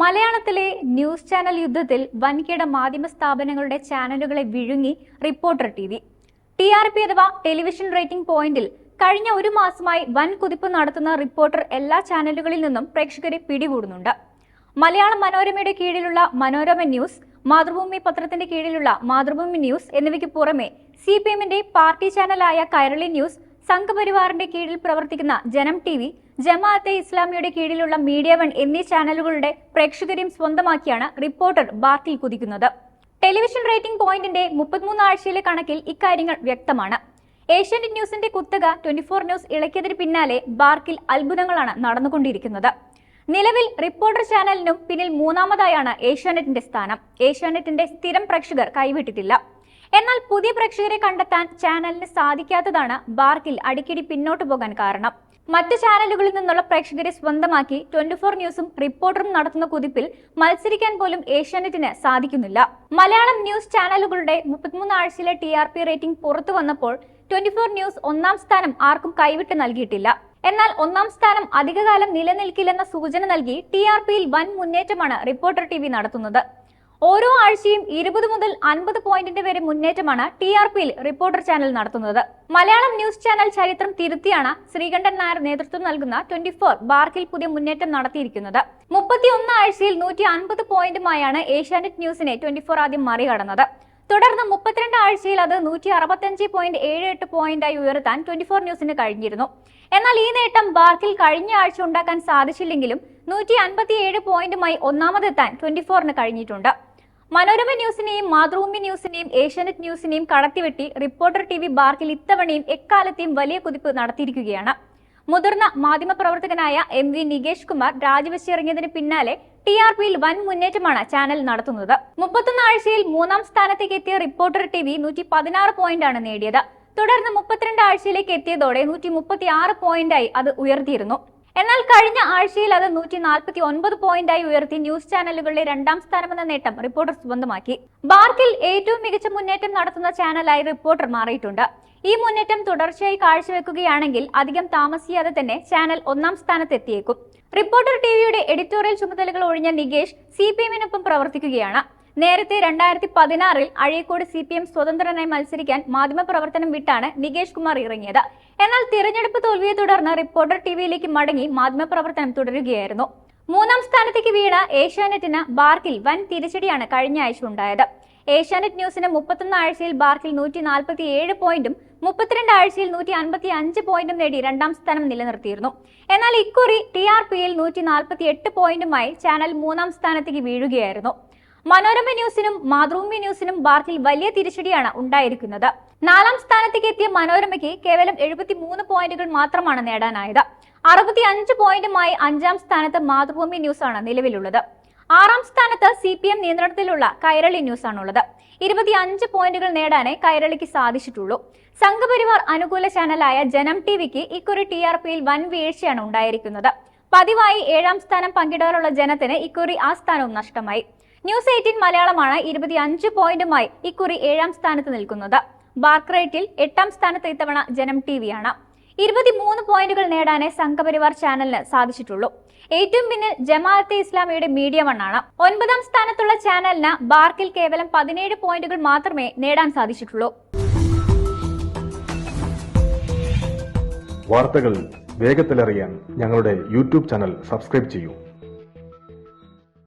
മലയാളത്തിലെ news channel യുദ്ധത്തിൽ വൻകിട മാധ്യമ സ്ഥാപനങ്ങളുടെ ചാനലുകളെ വിഴുങ്ങി reporter T V. T R P അഥവാ ടെലിവിഷൻ റേറ്റിംഗ് പോയിന്റിൽ കഴിഞ്ഞ ഒരു മാസമായി വൻ കുതിപ്പ് നടത്തുന്ന റിപ്പോർട്ടർ എല്ലാ ചാനലുകളിൽ നിന്നും പ്രേക്ഷകരെ പിടികൂടുന്നുണ്ട്. മലയാള മനോരമയുടെ കീഴിലുള്ള മനോരമ ന്യൂസ് മാതൃഭൂമി പത്രത്തിന്റെ കീഴിലുള്ള മാതൃഭൂമി ന്യൂസ് എന്നിവയ്ക്ക് പുറമെ സി പി എമ്മിന്റെ പാർട്ടി ചാനലായ കൈരളി ന്യൂസ് സംഘപരിവാറിന്റെ കീഴിൽ പ്രവർത്തിക്കുന്ന ജനം ടി ജമാഅത്തെ ഇസ്ലാമിയുടെ കീഴിലുള്ള മീഡിയ വൺ എന്നീ ചാനലുകളുടെ പ്രേക്ഷകരെയും സ്വന്തമാക്കിയാണ് റിപ്പോർട്ടർ ബാത്തിൽ കുതിക്കുന്നത്. ടെലിവിഷൻ റേറ്റിംഗ് പോയിന്റിന്റെ മുപ്പത്തിമൂന്ന് ആഴ്ചയിലെ കണക്കിൽ ഇക്കാര്യങ്ങൾ വ്യക്തമാണ്. ഏഷ്യാനെറ്റ് ന്യൂസിന്റെ കുത്തക ട്വന്റി ഫോർ ന്യൂസ് ഇളക്കിയതിന് പിന്നാലെ ബാർക്കിൽ അത്ഭുതങ്ങളാണ് നടന്നുകൊണ്ടിരിക്കുന്നത്. നിലവിൽ റിപ്പോർട്ടർ ചാനലിനും പിന്നിൽ മൂന്നാമതായാണ് ഏഷ്യാനെറ്റിന്റെ സ്ഥാനം. ഏഷ്യാനെറ്റിന്റെ സ്ഥിരം പ്രേക്ഷകർ കൈവിട്ടിട്ടില്ല. എന്നാൽ പുതിയ പ്രേക്ഷകരെ കണ്ടെത്താൻ ചാനലിന് സാധിക്കാത്തതാണ് ബാർക്കിൽ അടിക്കടി പിന്നോട്ടു പോകാൻ കാരണം. മറ്റ് ചാനലുകളിൽ നിന്നുള്ള പ്രേക്ഷകരെ സ്വന്തമാക്കി ട്വന്റി ഫോർ ന്യൂസും റിപ്പോർട്ടറും നടത്തുന്ന കുതിപ്പിൽ മത്സരിക്കാൻ പോലും ഏഷ്യാനെറ്റിന് സാധിക്കുന്നില്ല. മലയാളം ന്യൂസ് ചാനലുകളുടെ മുപ്പത്തിമൂന്ന് ആഴ്ചയിലെ ടി ആർ പി റേറ്റിംഗ് പുറത്തു വന്നപ്പോൾ ട്വന്റി ഫോർ ന്യൂസ് ഒന്നാം സ്ഥാനം ആർക്കും കൈവിട്ട് നൽകിയിട്ടില്ല. എന്നാൽ ഒന്നാം സ്ഥാനം അധികകാലം നിലനിൽക്കില്ലെന്ന സൂചന നൽകി ടി ആർ പിയിൽ വൻ മുന്നേറ്റമാണ് റിപ്പോർട്ടർ ടി നടത്തുന്നത്. ഓരോ ആഴ്ചയും ഇരുപത് മുതൽ അൻപത് പോയിന്റിന്റെ വരെ മുന്നേറ്റമാണ് ടി ആർ പിയിൽ റിപ്പോർട്ടർ ചാനൽ നടത്തുന്നത്. മലയാളം ന്യൂസ് ചാനൽ ചരിത്രം തിരുത്തിയാണ് ശ്രീകണ്ഠൻ നായർ നേതൃത്വം നൽകുന്ന ട്വന്റി ഫോർ ബാർക്കിൽ പുതിയ മുന്നേറ്റം നടത്തിയിരിക്കുന്നത്. മുപ്പത്തിയൊന്ന് ആഴ്ചയിൽ നൂറ്റി അൻപത് പോയിന്റുമായാണ് ഏഷ്യാനെറ്റ് ന്യൂസിനെ ട്വന്റി ഫോർ ആദ്യം മറികടന്നത്. തുടർന്ന് മുപ്പത്തിരണ്ട് ആഴ്ചയിൽ അത് നൂറ്റി അറുപത്തഞ്ച് പോയിന്റ് ഏഴ് എട്ട് പോയിന്റായി ഉയർത്താൻ ട്വന്റി ഫോർ ന്യൂസിന് കഴിഞ്ഞിരുന്നു. എന്നാൽ ഈ നേട്ടം ബാർക്കിൽ കഴിഞ്ഞ ആഴ്ച ഉണ്ടാക്കാൻ സാധിച്ചില്ലെങ്കിലും നൂറ്റി അൻപത്തിയേഴ് പോയിന്റുമായി ഒന്നാമതെത്താൻ ട്വന്റി ഫോറിന് കഴിഞ്ഞിട്ടുണ്ട്. മനോരമ ന്യൂസിനെയും മാതൃഭൂമി ന്യൂസിനെയും ഏഷ്യാനെറ്റ് ന്യൂസിനെയും കടത്തിവെട്ടി റിപ്പോർട്ടർ ടി വി ബാർക്കിൽ ഇത്തവണയും എക്കാലത്തെയും വലിയ കുതിപ്പ് നടത്തിയിരിക്കുകയാണ്. മുതിർന്ന മാധ്യമപ്രവർത്തകനായ എം വി നികേഷ് കുമാർ രാജിവെച്ചിറങ്ങിയതിന് പിന്നാലെ ടി ആർ പിയിൽ വൻ മുന്നേറ്റമാണ് ചാനൽ നടത്തുന്നത്. മുപ്പത്തൊന്ന് ആഴ്ചയിൽ മൂന്നാം സ്ഥാനത്തേക്ക് എത്തിയ റിപ്പോർട്ടർ ടി വി നൂറ്റി പതിനാറ് പോയിന്റാണ് നേടിയത്. തുടർന്ന് മുപ്പത്തിരണ്ട് ആഴ്ചയിലേക്ക് എത്തിയതോടെ നൂറ്റി മുപ്പത്തി ആറ് പോയിന്റായി അത് ഉയർത്തിയിരുന്നു. എന്നാൽ കഴിഞ്ഞ ആഴ്ചയിൽ അത് നൂറ്റി നാൽപ്പത്തി ഒൻപത് പോയിന്റായി ഉയർത്തി ന്യൂസ് ചാനലുകളുടെ രണ്ടാം സ്ഥാനമെന്ന നേട്ടം റിപ്പോർട്ടർ സ്വന്തമാക്കി ബാർക്കിൽ ഏറ്റവും മികച്ച മുന്നേറ്റം നടത്തുന്ന ചാനലായി റിപ്പോർട്ടർ മാറിയിട്ടുണ്ട്. ഈ മുന്നേറ്റം തുടർച്ചയായി കാഴ്ചവെക്കുകയാണെങ്കിൽ അധികം താമസിയാതെ തന്നെ ചാനൽ ഒന്നാം സ്ഥാനത്തെത്തിയേക്കും. റിപ്പോർട്ടർ ടിവിയുടെ എഡിറ്റോറിയൽ ചുമതലകൾ ഒഴിഞ്ഞ നികേഷ് സി പി എമ്മിനൊപ്പം പ്രവർത്തിക്കുകയാണ്. നേരത്തെ രണ്ടായിരത്തി പതിനാറിൽ അഴീക്കോട് സി പി എം സ്വതന്ത്രനായി മത്സരിക്കാൻ മാധ്യമപ്രവർത്തനം വിട്ടാണ് നികേഷ് കുമാർ ഇറങ്ങിയത്. എന്നാൽ തിരഞ്ഞെടുപ്പ് തോൽവിയെ തുടർന്ന് റിപ്പോർട്ടർ ടിവിയിലേക്ക് മടങ്ങി മാധ്യമപ്രവർത്തനം തുടരുകയായിരുന്നു. മൂന്നാം സ്ഥാനത്തേക്ക് വീണ ഏഷ്യാനെറ്റിന് ബാർക്കിൽ വൻ തിരിച്ചടിയാണ് കഴിഞ്ഞ ആഴ്ച ഉണ്ടായത്. ഏഷ്യാനെറ്റ് ന്യൂസിന് മുപ്പത്തൊന്ന് ആഴ്ചയിൽ ബാർക്കിൽ നൂറ്റി നാൽപ്പത്തി ഏഴ് പോയിന്റും മുപ്പത്തിരണ്ട് ആഴ്ചയിൽ നൂറ്റി അൻപത്തി അഞ്ച് പോയിന്റും നേടി രണ്ടാം സ്ഥാനം നിലനിർത്തിയിരുന്നു. എന്നാൽ ഇക്കുറി ടി ആർ പിയിൽ നൂറ്റി നാൽപ്പത്തി എട്ട് പോയിന്റുമായി ചാനൽ മൂന്നാം സ്ഥാനത്തേക്ക് വീഴുകയായിരുന്നു. മനോരമ ന്യൂസിനും മാതൃഭൂമി ന്യൂസിനും ബാർക്കിൽ വലിയ തിരിച്ചടിയാണ് ഉണ്ടായിരിക്കുന്നത്. നാലാം സ്ഥാനത്തേക്ക് എത്തിയ മനോരമയ്ക്ക് കേവലം എഴുപത്തി മൂന്ന് പോയിന്റുകൾ മാത്രമാണ് നേടാനായത്. അറുപത്തി അഞ്ച് പോയിന്റുമായി അഞ്ചാം സ്ഥാനത്ത് മാതൃഭൂമി ന്യൂസാണ് നിലവിലുള്ളത്. ആറാം സ്ഥാനത്ത് സി പി എം നിയന്ത്രണത്തിലുള്ള കൈരളി ന്യൂസ് ആണുള്ളത് ഇരുപത്തി അഞ്ച് പോയിന്റുകൾ നേടാനേ കൈരളിക്ക് സാധിച്ചിട്ടുള്ളൂ. സംഘപരിവാർ അനുകൂല ചാനലായ ജനം ടി വിക്ക് ഇക്കുറി ടി ആർ പിയിൽ വൻ വീഴ്ചയാണ് ഉണ്ടായിരിക്കുന്നത്. പതിവായി ഏഴാം സ്ഥാനം പങ്കിടാറുള്ള ജനത്തിന് ഇക്കുറി ആ സ്ഥാനവും നഷ്ടമായി. ന്യൂസ് എയ്റ്റീൻ മലയാളമാണ് ഇരുപത്തി അഞ്ച് പോയിന്റുമായി ഇക്കുറി ഏഴാം സ്ഥാനത്ത് നിൽക്കുന്നത്. ബാർക്രൈറ്റിൽ എട്ടാം സ്ഥാനത്ത് ഇത്തവണ ജനം ടി വിയാണ് ഇരുപത്തിമൂന്ന് പോയിന്റുകൾ നേടാനേ സംഘപരിവാർ ചാനലിന് സാധിച്ചിട്ടുള്ളൂ. ഏറ്റവും പിന്നിൽ ജമാഅത്തെ ഇസ്ലാമിയുടെ മീഡിയ വണ്ണാണ് ഒൻപതാം സ്ഥാനത്തുള്ള ചാനലിന് ബാർക്കിൽ കേവലം പതിനേഴ് പോയിന്റുകൾ മാത്രമേ നേടാൻ സാധിച്ചിട്ടുള്ളൂ. വാർത്തകൾ വേഗത്തിലറിയാൻ ഞങ്ങളുടെ യൂട്യൂബ് ചാനൽ സബ്സ്ക്രൈബ് ചെയ്യൂ.